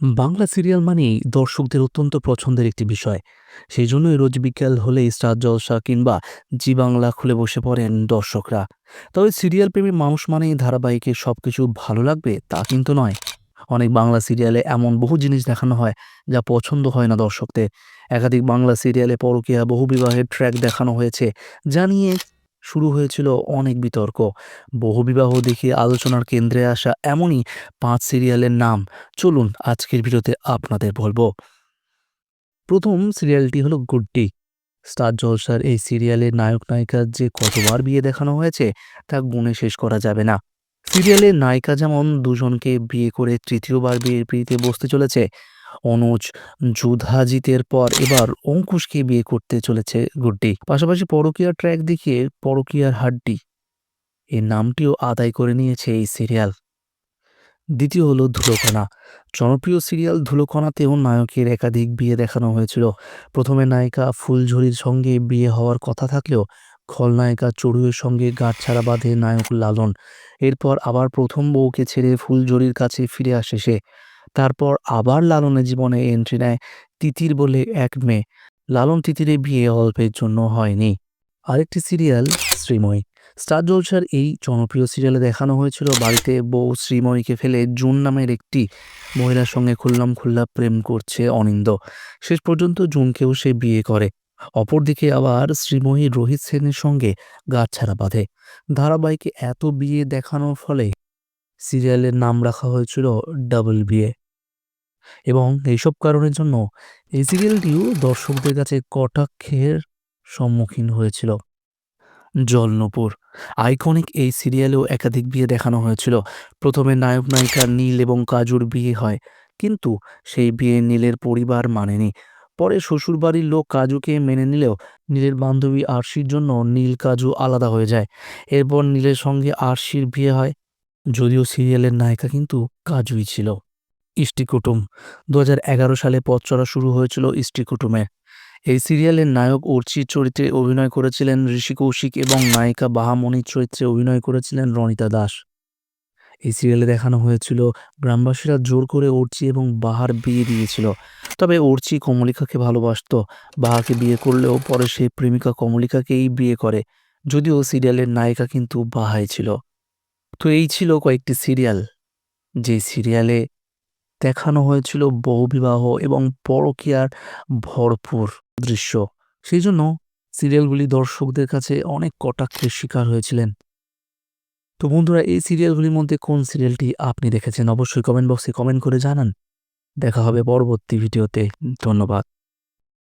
Bangla serial মানেই দর্শকদের অত্যন্ত পছন্দের একটি বিষয়। সেই জন্যই রোজ বিকেল হলেই স্টার জলসা কিংবা জি বাংলা খুলে বসে পড়েন দর্শকরা। তবে সিরিয়াল প্রেমী মানুষ মানেই ধারাবাহিকে সব কিছু ভালো লাগবে তা কিন্তু নয়। অনেক বাংলা সিরিয়ালে এমন বহু জিনিস দেখানো হয় যা পছন্দ হয় না দর্শকদের। একাধিক বাংলা সিরিয়ালে পরকীয়া বহু বিবাহের ট্র্যাক দেখানো হয়েছে যা নিয়ে শুরু হয়েছিল অনেক বিতর্ক। বহুবিবাহ দেখে আলোচনার কেন্দ্রে আসা এমনই পাঁচ সিরিয়ালের নাম। চলুন আজকের ভিডিওতে আপনাদের বলব। প্রথম সিরিয়ালটি হলো গুড্ডি। স্টার জলসার এই সিরিয়ালের নায়ক নায়িকার যে কতবার বিয়ে দেখানো হয়েছে, তা গুণে শেষ করা যাবে না। সিরিয়ালের নায়িকা যেমন দুজনকে বিয়ে করে তৃতীয়বার বিয়ের পিড়িতে বসতে চলেছে অনুজ যুধাজিতের পর এবার অঙ্কুশকে বিয়ে করতে চলেছে গুড্ডি। পাশাপাশি পরকীয়ার ট্র্যাক দেখিয়ে পরকিয়ার হাড্ডি। এর নামটিও আদায় করে নিয়েছে এই সিরিয়াল দ্বিতীয় হলো ধুলোকণা। জনপ্রিয় সিরিয়াল ধুলোকণাতেও নায়কের একাধিক বিয়ে দেখানো হয়েছিল। প্রথমে নায়িকা ফুলঝুরির সঙ্গে বিয়ে হওয়ার কথা থাকলেও খলনায়িকা চড়ুয়ের সঙ্গে গাঁটছাড়া বাঁধে নায়ক লালন। এরপর আবার প্রথম বউকে ছেড়ে ফুলঝুরির কাছে ফিরে আসে সে। তারপর আবার লালনের জীবনে এন্ট্রি নেয় তিতির বলে এক মেয়ে। লালন তিতিরে বিয়ে অল্পের জন্য হয়নি। আরেকটি সিরিয়াল শ্রীময়ী। স্টার জলসার এই জনপ্রিয় সিরিয়ালে দেখানো হয়েছিল বাড়িতে বউ শ্রীময়ীকে ফেলে জুন নামের একটি মহিলার সঙ্গে খুল্লাম খুল্লা প্রেম করছে অনিন্দ। শেষ পর্যন্ত জুনকেও সে বিয়ে করে। অপরদিকে আবার শ্রীময়ী রোহিত সেনের সঙ্গে গাঁটছাড়া বাঁধে। ধারাবাহিকে এত বিয়ে দেখানোর ফলে সিরিয়ালের নাম রাখা হয়েছিল ডাবল বিয়ে এবং এইসব কারণের জন্য এই সিরিয়ালটিও দর্শকদের কাছে কটাক্ষের সম্মুখীন হয়েছিল। জলনপুর, আইকনিক এই সিরিয়ালেও একাধিক বিয়ে দেখানো হয়েছিল। প্রথমে নায়ক নায়িকা নীল এবং কাজুর বিয়ে হয়, কিন্তু সেই বিয়ে নীলের পরিবার মানেনি। পরে শ্বশুরবাড়ির লোক কাজুকে মেনে নিলেও নীলের বান্ধবী আরশির জন্য নীল কাজু আলাদা হয়ে যায়। এরপর নীলের সঙ্গে আরশির বিয়ে হয়, যদিও সিরিয়ালের নায়িকা কিন্তু কাজুই ছিল। ইষ্টি কুটুম। দু সালে পথ চলা শুরু হয়েছিল ইষ্টি কুটুমে। এই সিরিয়ালের নায়ক অর্চির চরিত্রে অভিনয় করেছিলেন ঋষি কৌশিক এবং নায়িকা বাহামণির চরিত্রে অভিনয় করেছিলেন রনিতা দাস। এই সিরিয়ালে দেখানো হয়েছিল, গ্রামবাসীরা জোর করে অর্চি এবং বাহার বিয়ে দিয়েছিল। তবে অর্চি কমলিকাকে ভালোবাসত। বাহাকে বিয়ে করলেও পরে সেই প্রেমিকা কমলিকাকেই বিয়ে করে। যদিও সিরিয়ালের নায়িকা কিন্তু বাহাই ছিল। তো এই ছিল কয়েকটি সিরিয়াল। যে সিরিয়ালে দেখানো হয়েছিল বহুবিবাহ এবং পরকীয়ার ভরপুর দৃশ্য। সেই জন্য সিরিয়ালগুলি দর্শকদের কাছে অনেক কটাক্ষের শিকার হয়েছিলেন। তো বন্ধুরা, এই সিরিয়ালগুলির মধ্যে কোন সিরিয়ালটি আপনি দেখেছেন? অবশ্যই কমেন্ট বক্সে কমেন্ট করে জানান। দেখা হবে পরবর্তী ভিডিওতে। ধন্যবাদ।